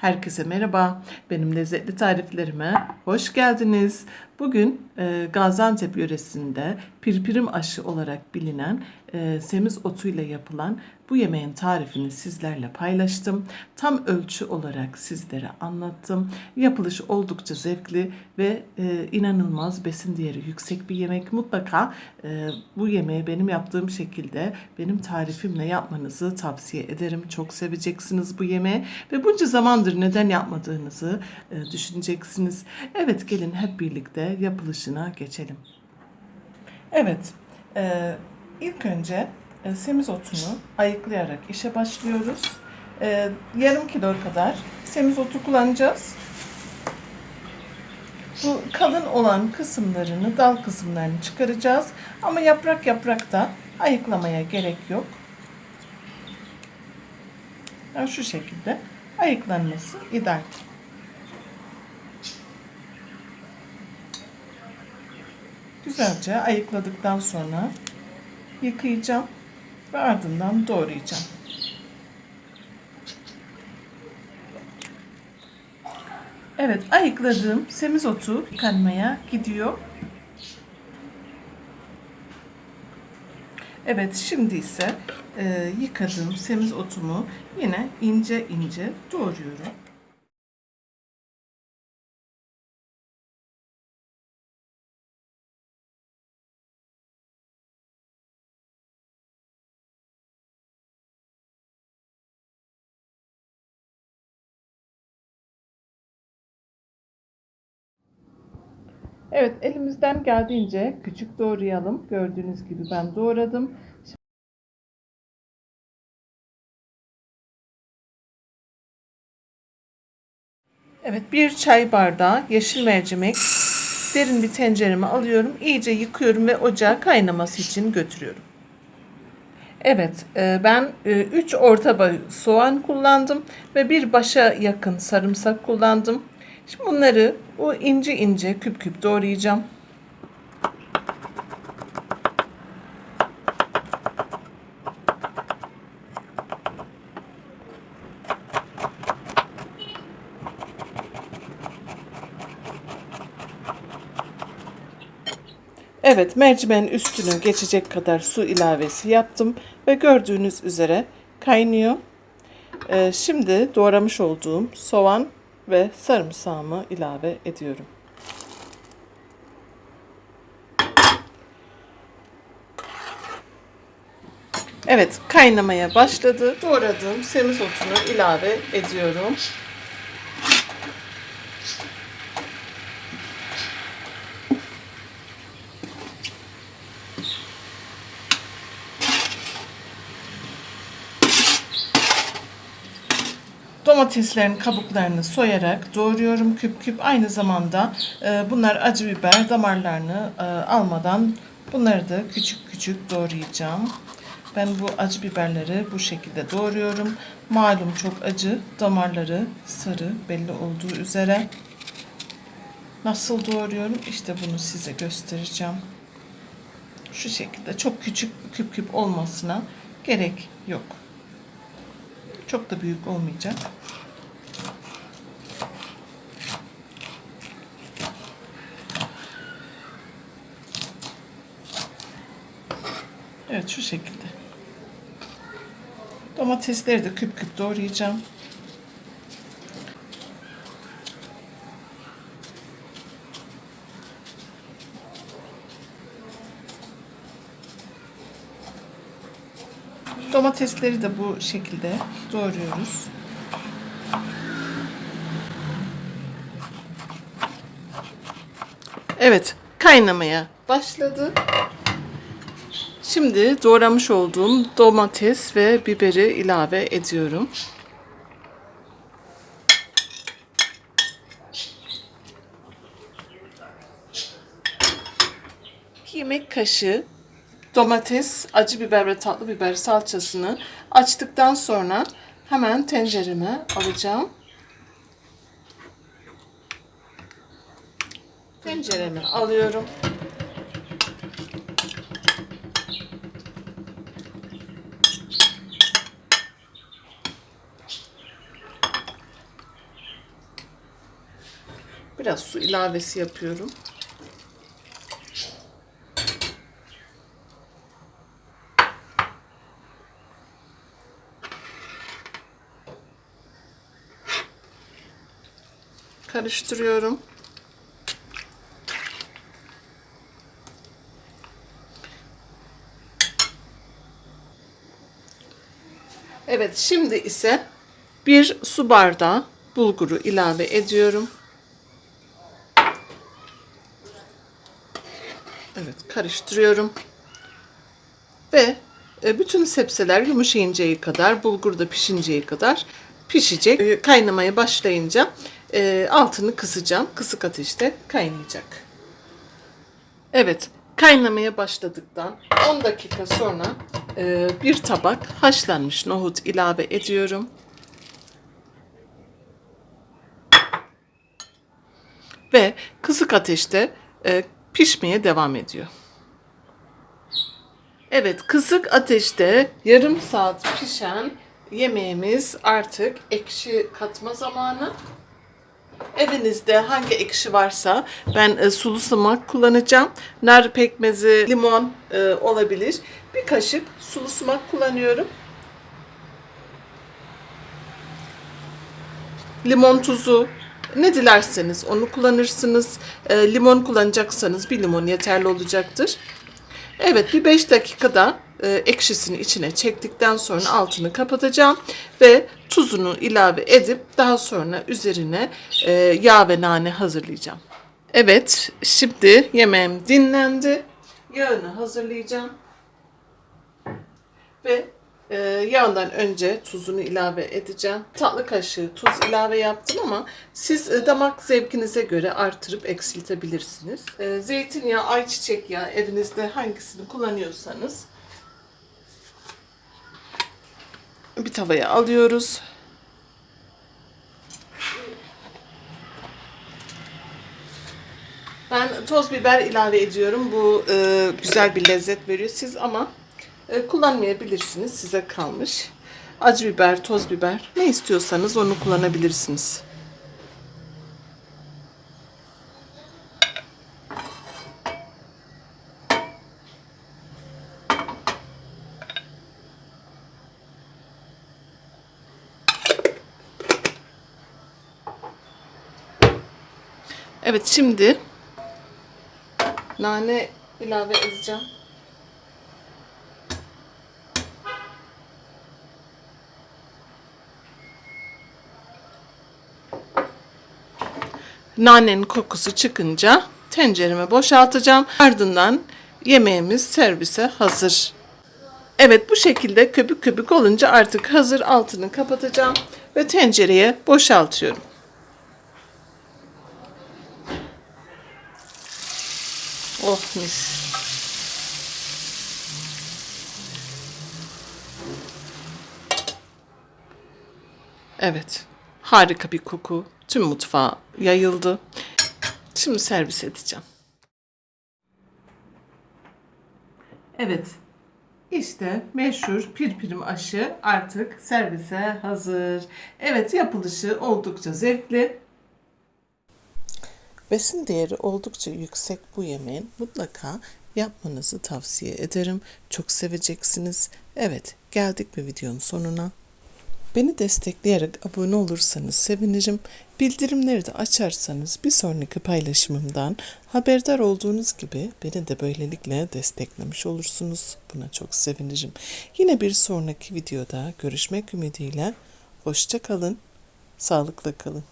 Herkese merhaba. Benim lezzetli tariflerime hoş geldiniz. Bugün e, Gaziantep yöresinde pirpirim aşı olarak bilinen e, semiz otuyla yapılan bu yemeğin tarifini sizlerle paylaştım. Tam ölçü olarak sizlere anlattım. Yapılışı oldukça zevkli ve e, inanılmaz besin değeri yüksek bir yemek. Mutlaka e, bu yemeği benim yaptığım şekilde benim tarifimle yapmanızı tavsiye ederim. Çok seveceksiniz bu yemeği ve bunca zamandır neden yapmadığınızı e, düşüneceksiniz. Evet gelin hep birlikte yapılışına geçelim. Evet, e, ilk önce e, semiz otunu ayıklayarak işe başlıyoruz. E, yarım kilo kadar semiz otu kullanacağız. Bu kalın olan kısımlarını, dal kısımlarını çıkaracağız. Ama yaprak yaprak da ayıklamaya gerek yok. Yani şu şekilde ayıklanması ideal. Güzelce ayıkladıktan sonra yıkayacağım ve ardından doğrayacağım. Evet, ayıkladığım semizotu yıkanmaya gidiyor. Evet, şimdi ise e, yıkadığım semizotumu yine ince ince doğruyorum. Evet, elimizden geldiğince küçük doğrayalım. Gördüğünüz gibi ben doğradım. Evet, bir çay bardağı yeşil mercimek derin bir tencereme alıyorum. İyice yıkıyorum ve ocağa kaynaması için götürüyorum. Evet, e, ben 3 orta boy soğan kullandım ve bir başa yakın sarımsak kullandım. Şimdi bunları o ince ince küp küp doğrayacağım. Evet, mercimeğin üstünü geçecek kadar su ilavesi yaptım ve gördüğünüz üzere kaynıyor. Ee, şimdi doğramış olduğum soğan ve sarımsağımı ilave ediyorum. Evet, kaynamaya başladı. Doğradığım semizotunu ilave ediyorum. Domateslerin kabuklarını soyarak doğruyorum küp küp. Aynı zamanda e, bunlar acı biber damarlarını e, almadan bunları da küçük küçük doğrayacağım. Ben bu acı biberleri bu şekilde doğruyorum. Malum çok acı, damarları sarı belli olduğu üzere. Nasıl doğruyorum? İşte bunu size göstereceğim. Şu şekilde çok küçük küp küp olmasına gerek yok. Çok da büyük olmayacak. Şu şekilde. Domatesleri de küp küp doğrayacağım. Domatesleri de bu şekilde doğruyoruz. Evet, kaynamaya başladı. Şimdi doğramış olduğum domates ve biberi ilave ediyorum. Yemek kaşığı domates, acı biber ve tatlı biber salçasını açtıktan sonra hemen tencereme alacağım. Tencereme alıyorum. Biraz su ilavesi yapıyorum. Karıştırıyorum. Evet, şimdi ise bir su bardağı bulguru ilave ediyorum. Evet, karıştırıyorum. Ve e, bütün sebzeler yumuşayıncaya kadar, bulgur da pişinceye kadar pişecek. E, Kaynamaya başlayınca e, altını kısacağım. Kısık ateşte kaynayacak. Evet, kaynamaya başladıktan 10 dakika sonra bir tabak haşlanmış nohut ilave ediyorum. Ve kısık ateşte pişmeye devam ediyor. Evet, kısık ateşte yarım saat pişen yemeğimiz artık ekşi katma zamanı. Evinizde hangi ekşi varsa ben e, sulu sumak kullanacağım. Nar pekmezi, limon e, olabilir. Bir kaşık sulu sumak kullanıyorum. Limon tuzu ne dilerseniz onu kullanırsınız. E, limon kullanacaksanız bir limon yeterli olacaktır. Evet bir 5 dakikada e, ekşisini içine çektikten sonra altını kapatacağım ve tuzunu ilave edip daha sonra üzerine e, yağ ve nane hazırlayacağım. Evet şimdi yemeğim dinlendi. Yağını hazırlayacağım. Ve e, yağından önce tuzunu ilave edeceğim. Tatlı kaşığı tuz ilave yaptım ama siz e, damak zevkinize göre artırıp eksiltebilirsiniz. E, zeytinyağı, ayçiçek yağı evinizde hangisini kullanıyorsanız bir tavaya alıyoruz. Ben toz biber ilave ediyorum. Bu e, güzel bir lezzet veriyor. Siz ama e, kullanmayabilirsiniz. Size kalmış. Acı biber, toz biber ne istiyorsanız onu kullanabilirsiniz. Evet şimdi nane ilave edeceğim. Nanenin kokusu çıkınca tencereme boşaltacağım. Ardından yemeğimiz servise hazır. Evet bu şekilde köpük köpük olunca artık hazır altını kapatacağım ve tencereye boşaltıyorum. Oh mis. Evet. Harika bir koku. Tüm mutfağa yayıldı. Şimdi servis edeceğim. Evet. İşte meşhur pirpirim aşı artık servise hazır. Evet yapılışı oldukça zevkli. Besin değeri oldukça yüksek bu yemeğin mutlaka yapmanızı tavsiye ederim. Çok seveceksiniz. Evet, geldik bir videonun sonuna. Beni destekleyerek abone olursanız sevinirim. Bildirimleri de açarsanız bir sonraki paylaşımımdan haberdar olduğunuz gibi beni de böylelikle desteklemiş olursunuz. Buna çok sevinirim. Yine bir sonraki videoda görüşmek ümidiyle. Hoşça kalın. Sağlıkla kalın.